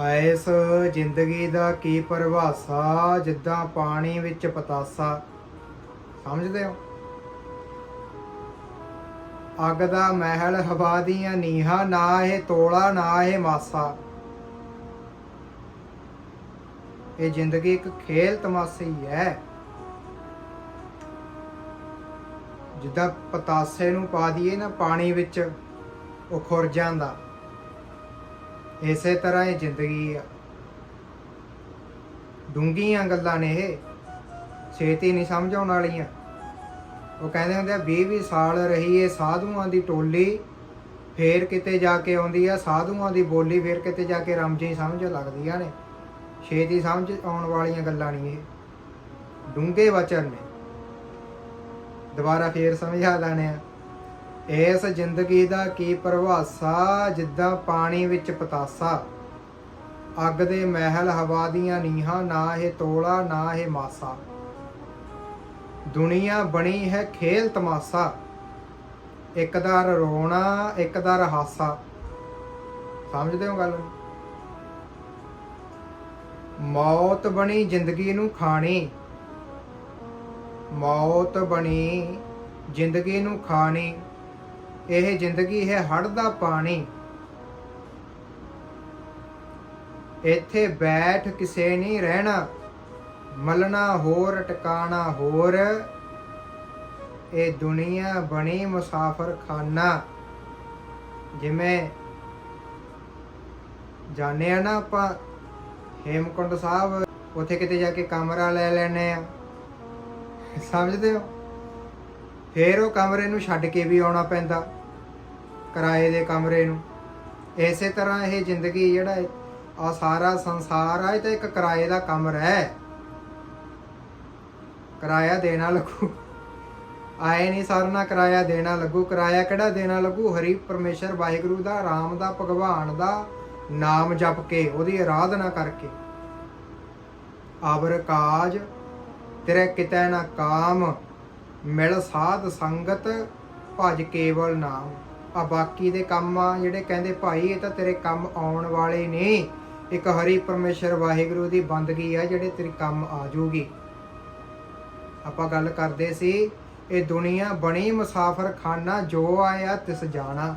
S ਜ਼ਿੰਦਗੀ ਦਾ ਕੀ ਪਰਿਭਾਸ਼ਾ ਜਿੱਦਾਂ ਪਾਣੀ ਵਿੱਚ ਪਤਾਸਾ। ਸਮਝਦੇ ਹੋ? ਅੱਗ ਦਾ ਮਹਿਲ, ਹਵਾ ਦੀਆਂ ਨੀਹਾਂ, ਨਾ ਇਹ ਤੋਲਾ, ਨਾ ਇਹ ਮਾਸਾ। ਇਹ ਜ਼ਿੰਦਗੀ ਇੱਕ ਖੇਲ ਤਮਾਸ਼ਾ ਹੀ ਹੈ। ਜਿੱਦਾਂ ਪਤਾਸੇ ਨੂੰ ਪਾ ਦਈਏ ਨਾ ਪਾਣੀ ਵਿੱਚ, ਉਹ ਖੁਰ ਜਾਂਦਾ। ਇਸੇ ਤਰ੍ਹਾਂ ਇਹ ਜ਼ਿੰਦਗੀ ਆ। ਡੂੰਘੀਆਂ ਗੱਲਾਂ ਨੇ ਇਹ। ਛੇਤੀ ਨਹੀਂ ਸਮਝ ਆਉਣ ਵਾਲੀਆਂ। ਉਹ ਕਹਿੰਦੇ ਹੁੰਦੇ ਆ 20 20 ਸਾਲ ਰਹੀ ਇਹ ਸਾਧੂਆਂ ਦੀ ਟੋਲੀ, ਫੇਰ ਕਿਤੇ ਜਾ ਕੇ ਆਉਂਦੀ ਆ। ਸਾਧੂਆਂ ਦੀ ਬੋਲੀ ਫੇਰ ਕਿਤੇ ਜਾ ਕੇ ਰਮਜੀ ਸਮਝ ਲੱਗਦੀਆਂ ਨੇ। ਛੇਤੀ ਸਮਝ ਆਉਣ ਵਾਲੀਆਂ ਗੱਲਾਂ ਨਹੀਂ ਇਹ। ਡੂੰਘੇ ਵਚਨ ਨੇ। ਦੁਬਾਰਾ ਫੇਰ ਸਮਝਾ ਦਾਣੇ ਆ। ਇਸ ਜ਼ਿੰਦਗੀ ਦਾ ਕੀ ਪਰਿਭਾਸ਼ਾ? ਜਿੱਦਾਂ ਪਾਣੀ ਵਿੱਚ ਪਤਾਸਾ। ਅੱਗ ਦੇ ਮਹਿਲ ਹਵਾ ਦੀਆਂ ਨੀਹਾਂ, ਨਾ ਇਹ ਤੋਲਾ, ਨਾ ਇਹ ਮਾਸਾ। ਦੁਨੀਆ ਬਣੀ ਹੈ ਖੇਲ ਤਮਾਸ਼ਾ। ਇੱਕ ਦਾ ਰੋਣਾ, ਇੱਕ ਦਾ ਹਾਸਾ। ਸਮਝਦੇ ਹੋ ਗੱਲ? ਮੌਤ ਬਣੀ ਜ਼ਿੰਦਗੀ ਨੂੰ ਖਾਣੀ। ਮੌਤ ਬਣੀ ਜ਼ਿੰਦਗੀ ਨੂੰ ਖਾਣੀ। ਇਹ ਜ਼ਿੰਦਗੀ ਹੈ ਹੜ ਦਾ ਪਾਣੀ। ਇੱਥੇ ਬੈਠ ਕਿਸੇ ਨਹੀਂ ਰਹਿਣਾ। ਮਲਣਾ ਹੋਰ, ਟਿਕਾਣਾ ਹੋਰ। ਇਹ ਦੁਨੀਆ ਬਣੀ ਮੁਸਾਫਰ ਖਾਨਾ ਜਿਵੇਂ ਜਾਣੇ ਆ ਨਾ ਆਪਾਂ ਹੇਮਕੁੰਡ ਸਾਹਿਬ, ਉੱਥੇ ਕਿਤੇ ਜਾ ਕੇ ਕਮਰਾ ਲੈ ਲੈਣੇ ਆ। ਸਮਝਦੇ ਹੋ? ਫੇਰ ਉਹ ਕਮਰੇ ਨੂੰ ਛੱਡ ਕੇ ਵੀ ਆਉਣਾ ਪੈਂਦਾ, ਕਿਰਾਏ ਦੇ ਕਮਰੇ ਨੂੰ। ਇਸੇ ਤਰ੍ਹਾਂ ਇਹ ਜ਼ਿੰਦਗੀ ਜਿਹੜਾ ਆ ਸਾਰਾ ਸੰਸਾਰ ਆ, ਇਹ ਤਾਂ ਇੱਕ ਕਿਰਾਏ ਦਾ ਕਮਰਾ ਹੈ। ਕਿਰਾਇਆ ਦੇਣਾ ਲੱਗੂ। ਆਏ ਨਹੀਂ ਸਰਨਾ ਕਿਰਾਇਆ ਦੇਣਾ ਲੱਗੂ। ਕਿਰਾਇਆ ਕਿਹੜਾ ਦੇਣਾ ਲੱਗੂ? ਹਰੀ ਪਰਮੇਸ਼ਰ ਵਾਹਿਗੁਰੂ ਦਾ, ਰਾਮ ਦਾ, ਭਗਵਾਨ ਦਾ ਨਾਮ ਜਪ ਕੇ, ਉਹਦੀ ਆਰਾਧਨਾ ਕਰਕੇ। ਆਵਰ ਕਾਜ, ਤੇਰੇ ਕਿਤੇ ਨਾ ਕਾਮ ਮਿਲ ਸਾਧ ਸੰਗਤ ਭਜ ਕੇਵਲ ਨਾਮ। ਆ ਬਾਕੀ ਦੇ ਕੰਮ ਆ ਜਿਹੜੇ ਕਹਿੰਦੇ ਭਾਈ, ਇਹ ਤਾਂ ਤੇਰੇ ਕੰਮ ਆਉਣ ਵਾਲੇ ਨੇ। ਇੱਕ ਹਰੀ ਪਰਮੇਸ਼ਰ ਵਾਹਿਗੁਰੂ ਦੀ ਬੰਦਗੀ ਆ ਜਿਹੜੇ ਤੇਰੇ ਕੰਮ ਆ ਜੂਗੀ ਆਪਾਂ ਗੱਲ ਕਰਦੇ ਸੀ, ਇਹ ਦੁਨੀਆ ਬਣੀ ਮੁਸਾਫਰ ਖਾਨਾ ਜੋ ਆਇਆ ਤਿਸ ਜਾਣਾ।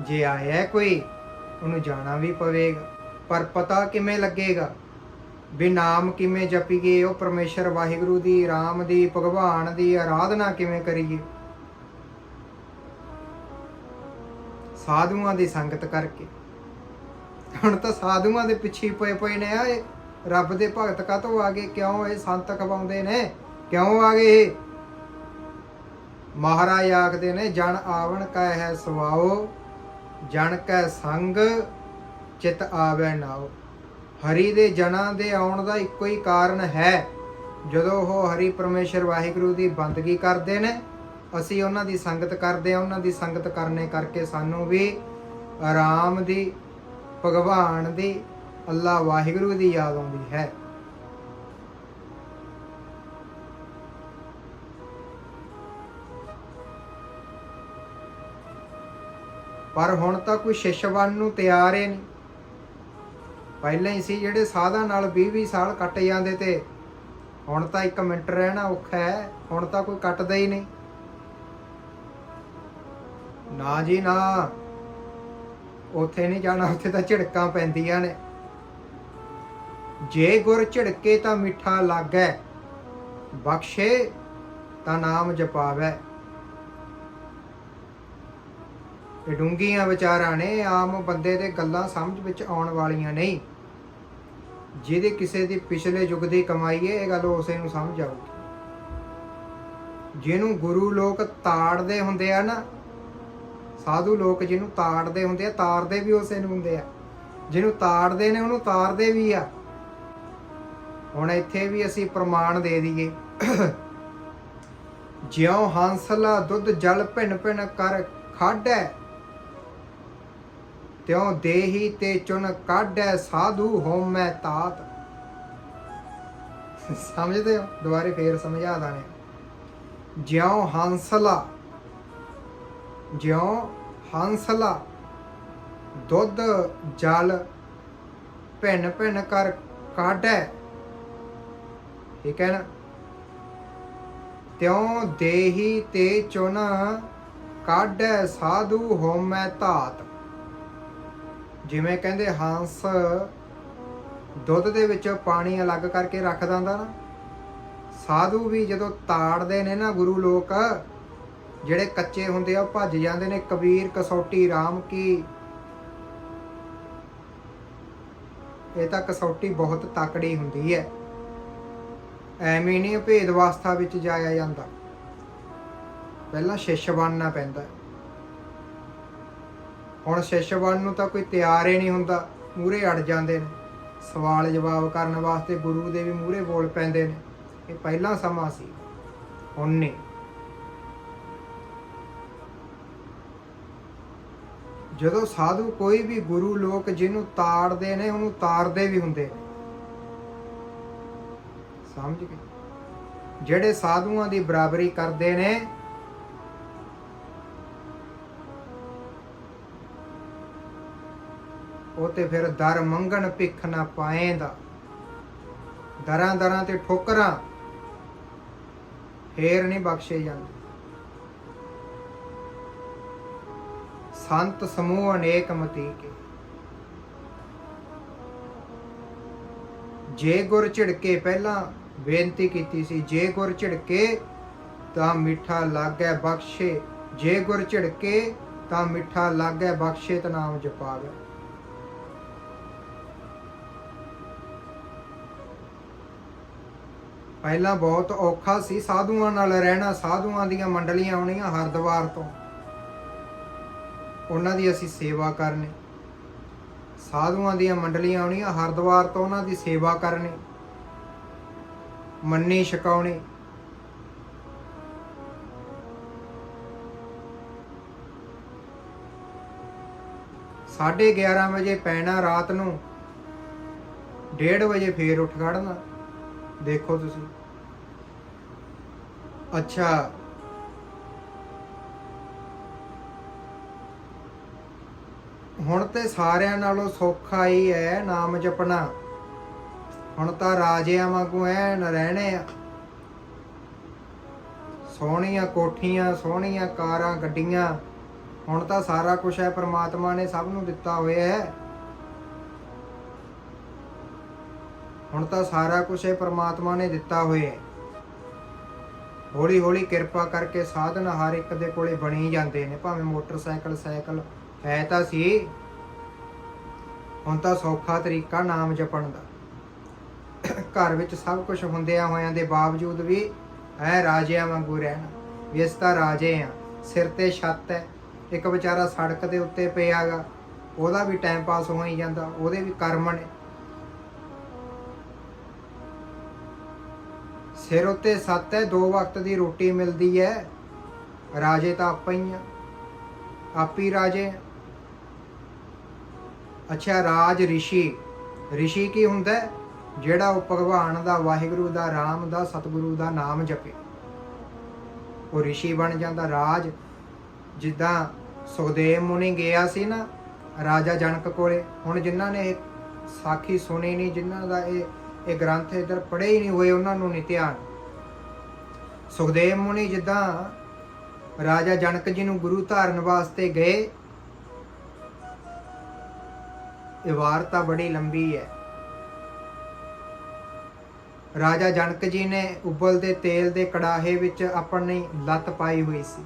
ਜੇ ਆਇਆ ਕੋਈ, ਉਹਨੂੰ ਜਾਣਾ ਵੀ ਪਵੇਗਾ, ਪਰ ਪਤਾ ਕਿਵੇਂ ਲੱਗੇਗਾ? ਵੀ ਨਾਮ ਕਿਵੇਂ ਜਪੀਏ, ਉਹ ਪਰਮੇਸ਼ਰ ਵਾਹਿਗੁਰੂ ਦੀ, ਰਾਮ ਦੀ, ਭਗਵਾਨ ਦੀ ਆਰਾਧਨਾ ਕਿਵੇਂ ਕਰੀਏ? ਸਾਧੂਆਂ ਦੀ ਸੰਗਤ ਕਰਕੇ। ਹੁਣ ਤਾਂ ਸਾਧੂਆਂ ਦੇ ਪਿੱਛੇ ਪਏ ਪਏ ਨੇ ਆ ਰੱਬ ਦੇ ਭਗਤ ਕਾਤੋਂ ਆ ਗਏ? ਕਿਉਂ ਇਹ ਸੰਤ ਖਵਾਉਂਦੇ ਨੇ? ਕਿਉਂ ਆ ਗਏ ਇਹ? ਮਹਾਰਾਜ ਆਖਦੇ ਨੇ ਜਣ ਆਵਣ ਕਾ ਹੈ ਸਵਾਓ ਜਣ ਕੈ ਸੰਗ, ਚਿਤ ਆਵੇ ਨਾਓ। ਹਰੀ ਦੇ ਜਨਾਂ ਦੇ ਆਉਣ ਦਾ ਇੱਕੋ ਹੀ ਕਾਰਨ ਹੈ। ਜਦੋਂ ਉਹ ਹਰੀ ਪਰਮੇਸ਼ਰ ਵਾਹਿਗੁਰੂ ਦੀ ਬੰਦਗੀ ਕਰਦੇ ਨੇ, ਅਸੀਂ ਉਹਨਾਂ ਦੀ ਸੰਗਤ ਕਰਦੇ ਆ ਉਹਨਾਂ ਦੀ ਸੰਗਤ ਕਰਨੇ ਕਰਕੇ ਸਾਨੂੰ ਵੀ ਆਰਾਮ ਦੀ, ਭਗਵਾਨ ਦੀ, ਅੱਲਾ ਵਾਹਿਗੁਰੂ ਦੀ ਯਾਦ ਆਉਂਦੀ ਹੈ। ਪਰ ਹੁਣ ਤਾਂ ਕੋਈ ਸ਼ਿਸ਼ਵਨ ਨੂੰ ਤਿਆਰ ਹੀ ਨਹੀਂ। ਪਹਿਲਾਂ ਹੀ ਸੀ ਜਿਹੜੇ ਸਾਧਾਂ ਨਾਲ 20-20 ਸਾਲ ਕੱਟ ਜਾਂਦੇ ਤੇ ਹੁਣ ਤਾਂ 1 ਮਿੰਟ ਰਹਿਣਾ ਔਖਾ ਹੈ, ਹੁਣ ਤਾਂ ਕੋਈ ਕੱਟਦਾ ਹੀ ਨਹੀਂ। ਨਾ ਜੀ, ਨਾ। ਉੱਥੇ ਨਹੀਂ ਜਾਣਾ, ਉੱਥੇ ਤਾਂ ਝਿੜਕਾਂ ਪੈਂਦੀਆਂ ਨੇ। ਜੇ ਗੁਰ ਝਿੜਕੇ ਤਾਂ ਮਿੱਠਾ ਲੱਗੈ, ਬਖਸ਼ੇ ਤਾਂ ਨਾਮ ਜਪਾਵੈ। ਇਹ ਡੂੰਘੀਆਂ ਵਿਚਾਰਾਂ ਨੇ, ਆਮ ਬੰਦੇ ਦੇ ਗੱਲਾਂ ਸਮਝ ਵਿੱਚ ਆਉਣ ਵਾਲੀਆਂ ਨਹੀਂ। ਜਿਹਦੇ ਕਿਸੇ ਦੀ ਪਿਛਲੇ ਯੁੱਗ ਦੀ ਕਮਾਈ ਹੈ, ਇਹ ਗੱਲ ਉਸੇ ਨੂੰ ਸਮਝ ਆਊਗੀ। ਜਿਹਨੂੰ ਗੁਰੂ ਲੋਕ ਤਾੜਦੇ ਹੁੰਦੇ ਆ ਨਾ, ਸਾਧੂ ਲੋਕ ਜਿਹਨੂੰ ਤਾੜਦੇ ਹੁੰਦੇ ਆ, ਤਾਰਦੇ ਵੀ ਉਸੇ ਨੂੰ ਹੁੰਦੇ ਆ। ਜਿਹਨੂੰ ਤਾੜਦੇ ਨੇ, ਉਹਨੂੰ ਤਾਰਦੇ ਵੀ ਆ। ਹੁਣ ਇੱਥੇ ਵੀ ਅਸੀਂ ਪ੍ਰਮਾਣ ਦੇ ਦਈਏ। ਜਿਉ ਹੰਸਲਾ ਦੁੱਧ ਜਲ ਭਿੰਨ ਭਿੰਨ ਕਰ ਖਾਡੈ ਤਿਉ ਦੇਹੀ ਤੇ ਚੁਨ ਕਾਢੈ ਸਾਧੂ ਹੋਮੈ ਤਾਤ। ਸਮਝਦੇ ਹੋ? ਦੁਬਾਰੇ ਫੇਰ ਸਮਝਾ ਦਾਣੇ ਜਿਉ ਹੰਸਲਾ ਜਿਉ ਹੰਸਲਾ, ਦੁੱਧ ਜਲ ਭਿੰਨ ਭਿੰਨ ਕਰ ਕਾਢੈ। ਠੀਕ ਹੈ ਨਾ ਤਿਉ ਦੇਹੀ ਤੇ ਚੁਣ ਕਾਢੈ ਸਾਧੂ ਹੋਮੈ ਧਾਤ ਜਿਵੇਂ ਕਹਿੰਦੇ ਹੰਸ ਦੁੱਧ ਦੇ ਵਿੱਚ ਪਾਣੀ ਅਲੱਗ ਕਰਕੇ ਰੱਖ ਦਿੰਦਾ ਨਾ, ਸਾਧੂ ਵੀ ਜਦੋਂ ਤਾੜਦੇ ਨੇ ਨਾ ਗੁਰੂ ਲੋਕ, ਜਿਹੜੇ ਕੱਚੇ ਹੁੰਦੇ ਆ ਉਹ ਭੱਜ ਜਾਂਦੇ ਨੇ, ਕਬੀਰ, ਕਸੌਟੀ RAM ਕੀ। ਇਹ ਤਾਂ ਕਸੌਟੀ ਬਹੁਤ ਤਕੜੀ ਹੁੰਦੀ ਹੈ। ਐਵੇਂ ਨਹੀਂ ਭੇਦ ਅਵਸਥਾ ਵਿੱਚ ਜਾਇਆ ਜਾਂਦਾ। ਪਹਿਲਾਂ ਸ਼ਿਸ਼ ਬਣਨਾ ਪੈਂਦਾ। ਹੁਣ ਸ਼ਿਸ਼ ਬਣਨ ਨੂੰ ਤਾਂ ਕੋਈ ਤਿਆਰ ਹੀ ਨਹੀਂ ਹੁੰਦਾ ਮੂਰੇ ਅੜ ਜਾਂਦੇ ਨੇ। ਸਵਾਲ ਜਵਾਬ ਕਰਨ ਵਾਸਤੇ ਗੁਰੂ ਦੇ ਵੀ ਮੂਰੇ ਬੋਲ ਪੈਂਦੇ ਨੇ। ਇਹ ਪਹਿਲਾਂ ਸਮਾਂ ਸੀ, ਹੁਣ ਨਹੀਂ। ਜਦੋਂ ਸਾਧੂ ਕੋਈ ਵੀ ਗੁਰੂ ਲੋਕ ਜਿਹਨੂੰ ਤਾੜਦੇ ਨੇ, ਉਹਨੂੰ ਤਾਰਦੇ ਵੀ ਹੁੰਦੇ ਨੇ। ਸਮਝ ਗਏ? ਜਿਹੜੇ ਸਾਧੂਆਂ ਦੀ ਬਰਾਬਰੀ ਕਰਦੇ ਨੇ ਉਹ ਤੇ ਫਿਰ ਦਰ ਮੰਗਣ ਭਿੱਖ ਨਾ ਪਾਏਂਦਾ। ਦਰਾਂ ਦਰਾਂ ਤੇ ਠੋਕਰਾਂ ਫੇਰ ਨਹੀਂ ਬਖਸ਼ੇ ਜਾਂਦੇ। ਸੰਤ ਸਮੂਹ ਅਨੇਕ ਮਤੀ ਕੇ ਜੇ ਗੁਰ ਝਿੜਕੇ ਪਹਿਲਾਂ ਬੇਨਤੀ ਕੀਤੀ ਸੀ, ਜੇ ਗੁਰ ਝਿੜਕੇ ਤਾਂ ਮਿੱਠਾ ਲੱਗੈ ਬਖਸ਼ੇ, ਜੇ ਗੁਰ ਝਿੜਕੇ ਤਾਂ ਮਿੱਠਾ ਲੱਗੈ ਬਖਸ਼ੇ ਤਨਾਮ ਨਾਮ ਜਪਾਵੇ। ਪਹਿਲਾਂ ਬਹੁਤ ਔਖਾ ਸੀ ਸਾਧੂਆਂ ਨਾਲ ਰਹਿਣਾ, ਸਾਧੂਆਂ ਦੀਆਂ ਮੰਡਲੀਆਂ ਆਉਣੀਆਂ ਹਰਦੁਆਰ ਤੋਂ। ਉਹਨਾਂ ਦੀ ਅਸੀਂ ਸੇਵਾ ਕਰਨੀ। ਸਾਧੂਆਂ ਦੀਆਂ ਮੰਡਲੀਆਂ ਆਉਣੀਆਂ ਹਰਦੁਆਰ ਤੋਂ ਉਹਨਾਂ ਦੀ ਸੇਵਾ ਕਰਨੀ। ਮੰਨੀ ਛਕਾਉਣੀ। ਸਾਢੇ 11 ਵਜੇ ਪੈਣਾ ਰਾਤ ਨੂੰ। 1:30 ਵਜੇ ਫੇਰ ਉੱਠ ਖੜਨਾ ਦੇਖੋ ਤੁਸੀਂ। ਅੱਛਾ। ਹੁਣ ਤੇ ਸਾਰਿਆਂ ਨਾਲੋਂ ਸੌਖਾ ਹੀ ਹੈ ਨਾਮ ਜਪਣਾ। ਹੁਣ ਤਾਂ ਰਾਜਿਆਂ ਵਾਂਗੂ ਐਨ ਰਹਿਣੇ ਆ। ਸੋਹਣੀਆਂ ਕੋਠੀਆਂ, ਸੋਹਣੀਆਂ ਕਾਰਾਂ, ਗੱਡੀਆਂ। ਹੁਣ ਤਾਂ ਸਾਰਾ ਕੁਝ ਹੈ, ਪ੍ਰਮਾਤਮਾ ਨੇ ਸਭ ਨੂੰ ਦਿੱਤਾ ਹੋਇਆ ਹੈ। ਹੁਣ ਤਾਂ ਸਾਰਾ ਕੁਝ ਇਹ ਪ੍ਰਮਾਤਮਾ ਨੇ ਦਿੱਤਾ ਹੋਇਆ ਹੈ ਹੌਲੀ ਹੌਲੀ ਕਿਰਪਾ ਕਰਕੇ ਸਾਧਨ ਹਰ ਇੱਕ ਦੇ ਕੋਲੇ ਬਣੀ ਜਾਂਦੇ ਨੇ। ਭਾਵੇਂ ਮੋਟਰਸਾਈਕਲ, ਸਾਈਕਲ, ਹੈ ਤਾਂ ਸੀ। ਹੁਣ ਤਾਂ ਸੌਖਾ ਤਰੀਕਾ ਨਾਮ ਜਪਣ ਦਾ। ਘਰ ਵਿੱਚ ਸਭ ਕੁਝ ਹੁੰਦਿਆਂ ਹੋਇਆਂ ਦੇ ਬਾਵਜੂਦ ਵੀ ਐ ਰਾਜਿਆਂ ਵਾਂਗੂ ਰਹਿਣਾ। ਵੀ ਇਸ ਤਾਂ ਰਾਜੇ ਆ। ਸਿਰ ਤੇ ਛੱਤ ਹੈ ਇੱਕ ਵਿਚਾਰਾ ਸੜਕ ਦੇ ਉੱਤੇ ਪਿਆਗਾ ਉਹਦਾ ਵੀ ਟਾਈਮ ਪਾਸ ਹੋ ਹੀ ਜਾਂਦਾ। ਉਹਦੇ ਵੀ ਕਰਮ ਨੇ ਸਿਰ ਉੱਤੇ ਸੱਤ ਹੈ, ਦੋ ਵਕਤ ਦੀ ਰੋਟੀ ਮਿਲਦੀ ਹੈ। ਰਾਜੇ ਤਾਂ ਆਪਾਂ ਹੀ ਆ। ਆਪੀ ਰਾਜੇ ਅੱਛਾ, ਰਾਜ ਰਿਸ਼ੀ। ਰਿਸ਼ੀ ਕੀ ਹੁੰਦਾ ਜਿਹੜਾ ਉਹ ਭਗਵਾਨ ਦਾ, ਵਾਹਿਗੁਰੂ ਦਾ, ਰਾਮ ਦਾ, ਸਤਿਗੁਰੂ ਦਾ ਨਾਮ ਜਪੇ। ਉਹ ਰਿਸ਼ੀ ਬਣ ਜਾਂਦਾ ਰਾਜ। ਜਿੱਦਾਂ ਸੁਖਦੇਵ ਮੁਨੀ ਗਿਆ ਸੀ ਨਾ ਰਾਜਾ ਜਨਕ ਕੋਲੇ, ਹੁਣ ਜਿਨ੍ਹਾਂ ਨੇ ਇਹ ਸਾਖੀ ਸੁਣੀ ਨਹੀਂ, ਜਿਨ੍ਹਾਂ ਦਾ ਇਹ ਇਹ ਗ੍ਰੰਥ ਇਧਰ ਪੜ੍ਹੇ ਹੀ ਨਹੀਂ ਹੋਏ, ਉਹਨਾਂ ਨੂੰ ਨਹੀਂ ਧਿਆਨ। ਸੁਖਦੇਵ ਮੁਨੀ ਜਿੱਦਾਂ ਰਾਜਾ ਜਨਕ ਜੀ ਨੂੰ ਗੁਰੂ ਧਾਰਨ ਵਾਸਤੇ ਗਏ, ਇਹ ਵਾਰਤਾ ਬੜੀ ਲੰਬੀ ਹੈ। ਰਾਜਾ ਜਨਕ ਜੀ ਨੇ ਉਬਲਦੇ ਤੇਲ ਦੇ ਕੜਾਹੇ ਵਿੱਚ ਆਪਣੀ ਲੱਤ ਪਾਈ ਹੋਈ ਸੀ।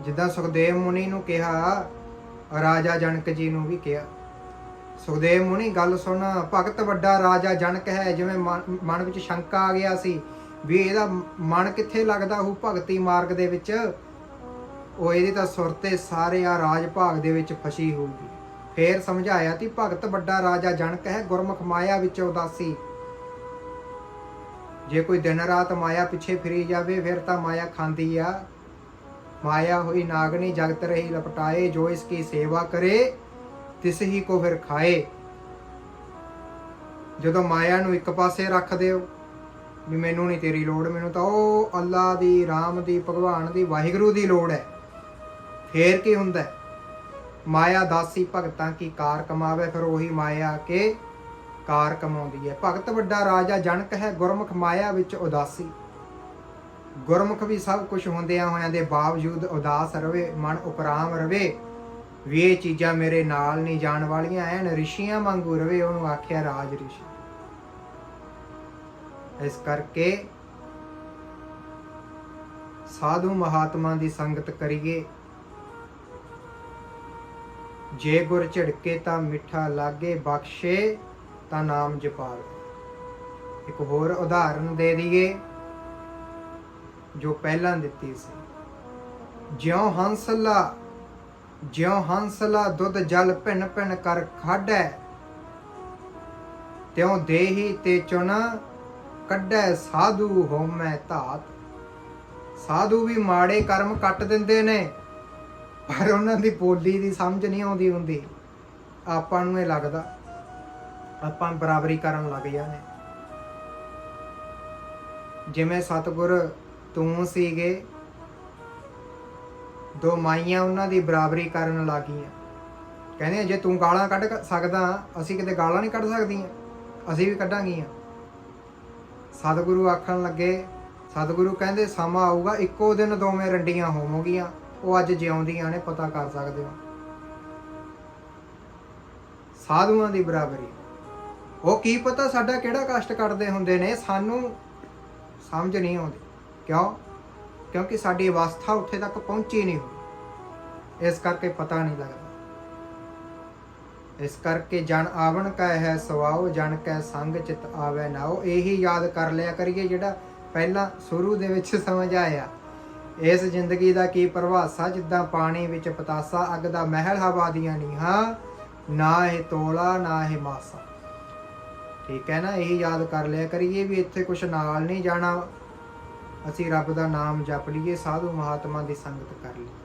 ਜਿੱਦਾਂ ਸੁਖਦੇਵ ਮੁਨੀ ਨੂੰ ਕਿਹਾ ਰਾਜਾ ਜਨਕ ਜੀ ਨੂੰ ਵੀ ਕਿਹਾ, ਸੁਖਦੇਵ ਮੁਨੀ, ਗੱਲ ਸੁਣ, ਭਗਤ ਵੱਡਾ ਰਾਜਾ ਜਨਕ ਹੈ, ਜਿਵੇਂ ਮਨ ਮਨ ਵਿੱਚ ਸ਼ੰਕਾ ਆ ਗਿਆ ਸੀ, ਵੀ ਇਹਦਾ ਮਨ ਕਿੱਥੇ ਲੱਗਦਾ ਉਹ ਭਗਤੀ ਮਾਰਗ ਦੇ ਵਿੱਚ? ਉਹ ਇਹਦੀ ਤਾਂ ਸੁਰਤੇ ਸਾਰੇ ਆ ਰਾਜ ਭਾਗ ਦੇ ਵਿੱਚ ਫਸੀ ਹੋਊਗੀ। ਫੇਰ ਸਮਝਾਇਆ ਕਿ ਭਗਤ ਵੱਡਾ ਰਾਜਾ ਜਨਕ ਹੈ, ਗੁਰਮੁਖ ਮਾਇਆ ਵਿੱਚ ਉਦਾਸੀ। ਜੇ ਕੋਈ ਦਿਨ ਰਾਤ ਮਾਇਆ ਪਿੱਛੇ ਫਿਰੀ ਜਾਵੇ, ਫਿਰ ਤਾਂ ਮਾਇਆ ਖਾਂਦੀ ਆ। ਮਾਇਆ ਹੋਈ ਨਾਗਣੀ ਜਗਤ ਰਹੀ ਲਪਟਾਏ, ਜੋ ਇਸ ਕੀ ਸੇਵਾ ਕਰੇ, ਤਿਸ ਹੀ ਕੋ ਫਿਰ ਖਾਏ। ਜਦੋਂ ਮਾਇਆ ਨੂੰ ਇੱਕ ਪਾਸੇ ਰੱਖ ਦਿਓ, ਵੀ ਮੈਨੂੰ ਨਹੀਂ ਤੇਰੀ ਲੋੜ, ਮੈਨੂੰ ਤਾਂ ਉਹ ਅੱਲਾ ਦੀ, ਰਾਮ ਦੀ, ਭਗਵਾਨ ਦੀ, ਵਾਹਿਗੁਰੂ ਦੀ ਲੋੜ ਹੈ। ਫੇਰ ਕੀ ਹੁੰਦਾ? ਮਾਇਆ ਦਾਸੀ ਭਗਤਾਂ ਕੀ ਕਾਰ ਕਮਾਵੇ, ਫਿਰ ਉਹੀ ਮਾਇਆ ਕੇ ਕਾਰ ਕਮਾਉਂਦੀ ਹੈ। ਭਗਤ ਵੱਡਾ ਰਾਜਾ, ਜਨਕ ਹੈ, ਗੁਰਮੁਖ ਮਾਇਆ ਵਿੱਚ ਉਦਾਸੀ। ਗੁਰਮੁਖ ਵੀ ਸਭ ਕੁਝ ਹੁੰਦਿਆਂ ਹੋਇਆਂ ਦੇ ਬਾਵਜੂਦ ਉਦਾਸ ਰਵੇ, ਮਨ ਉਪਰਾਮ ਰਵੇ, ਵੀ ਇਹ ਚੀਜ਼ਾਂ ਮੇਰੇ ਨਾਲ ਨਹੀਂ ਜਾਣ ਵਾਲੀਆਂ, ਐਨ ਰਿਸ਼ੀਆਂ ਵਾਂਗੂ ਰਵੇ, ਉਹਨੂੰ ਆਖਿਆ ਰਾਜ ਰਿਸ਼ੀ। ਇਸ ਕਰਕੇ ਸਾਧੂ ਮਹਾਤਮਾ ਦੀ ਸੰਗਤ ਕਰੀਏ, ਜੇ ਗੁਰ ਝਿੜਕੇ ਤਾਂ ਮਿੱਠਾ ਲਾਗੇ, ਬਖਸ਼ੇ ਤਾਂ ਨਾਮ ਜਪਾਵੇ ਇੱਕ ਹੋਰ ਉਦਾਹਰਨ ਦੇ ਦਈਏ। ਜੋ ਪਹਿਲਾਂ ਦਿੱਤੀ ਸੀ। ਜਿਉ ਹੰਸਲਾ ਜਿਉ ਹੰਸਲਾ ਦੁੱਧ ਜਲ ਭਿੰਨ ਭਿੰਨ ਕਰ ਖਾਡੈ ਤਿਉ ਦੇਹੀ ਤੇ ਚੁਣ ਕੱਢੈ ਸਾਧੂ ਹੋਮੈ ਧਾਤ। ਸਾਧੂ ਵੀ ਮਾੜੇ ਕਰਮ ਕੱਟ ਦਿੰਦੇ ਨੇ, ਪਰ ਉਹਨਾਂ ਦੀ ਬੋਲੀ ਦੀ ਸਮਝ ਨਹੀਂ ਆਉਂਦੀ ਹੁੰਦੀ। ਆਪਾਂ ਨੂੰ ਇਹ ਲੱਗਦਾ, ਆਪਾਂ ਬਰਾਬਰੀ ਕਰਨ ਲੱਗ ਜਾਂਦੇ। ਜਿਵੇਂ ਸਤਿਗੁਰ ਤੂੰ ਸੀਗੇ। ਦੋ ਮਾਈਆਂ ਉਹਨਾਂ ਦੀ ਬਰਾਬਰੀ ਕਰਨ ਲੱਗੀਆਂ। ਕਹਿੰਦੇ, ਜੇ ਤੂੰ ਗਾਲਾਂ ਕੱਢ ਸਕਦਾ, ਅਸੀਂ ਕਿਤੇ ਗਾਲਾਂ ਨਹੀਂ ਕੱਢ ਸਕਦੀਆਂ। ਅਸੀਂ ਵੀ ਕੱਢਾਂਗੀਆਂ। ਸਤਿਗੁਰੂ ਆਖਣ ਲੱਗੇ, ਸਤਿਗੁਰੂ ਕਹਿੰਦੇ, ਸਮਾਂ ਆਊਗਾ, ਇੱਕੋ ਦਿਨ ਦੋਵੇਂ ਰੰਡੀਆਂ ਹੋਵੋਗੀਆਂ। ਉਹ ਅੱਜ ਜਿਉਂਦੀਆਂ ਨੇ, ਪਤਾ ਕਰ ਸਕਦੇ ਹੋ। ਸਾਧੂਆਂ ਦੀ ਬਰਾਬਰੀ। ਉਹ ਕੀ ਪਤਾ ਸਾਡਾ ਕਿਹੜਾ ਕਸ਼ਟ ਕੱਟਦੇ ਹੁੰਦੇ ਨੇ, ਸਾਨੂੰ ਸਮਝ ਨਹੀਂ ਆਉਂਦੀ। ਕਿਉਂ? ਕਿਉਂਕਿ ਸਾਡੀ ਅਵਸਥਾ ਉੱਥੇ ਤੱਕ ਪਹੁੰਚੀ ਨਹੀਂ ਹੋਈ। ਇਸ ਕਰਕੇ ਪਤਾ ਨਹੀਂ ਲੱਗਦਾ। ਇਸ ਕਰਕੇ ਜਨ ਆਵਣ ਕਾ ਹੈ ਸਵਾਉ ਜਨ ਕੈ ਸੰਗ ਚਿਤ ਆਵੇ ਨਾਉ ਇਹੀ ਯਾਦ ਕਰ ਲਿਆ ਕਰੀਏ ਜਿਹੜਾ ਪਹਿਲਾਂ ਸ਼ੁਰੂ ਦੇ ਵਿੱਚ ਸਮਝ ਆਇਆ। ਇਸ ਜ਼ਿੰਦਗੀ ਦਾ ਕੀ ਪ੍ਰਭਾਸਾ ਜਿੱਦਾਂ ਪਾਣੀ ਵਿੱਚ ਪਤਾਸਾ, ਅੱਗ ਦਾ ਮਹਿਲ ਹਵਾ ਦੀਆਂ ਨੀਹਾਂ, ਨਾ ਇਹ ਤੋਲਾ, ਨਾ ਇਹ ਮਾਸਾ। ਠੀਕ ਹੈ ਨਾ? ਇਹੀ ਯਾਦ ਕਰ ਲਿਆ ਕਰੀਏ ਵੀ ਇੱਥੇ ਕੁਝ ਨਾਲ ਨਹੀਂ ਜਾਣਾ। ਅਸੀਂ ਰੱਬ ਦਾ ਨਾਮ ਜਪ ਲਈਏ ਸਾਧੂ ਮਹਾਤਮਾ ਦੀ ਸੰਗਤ ਕਰ ਲਈਏ।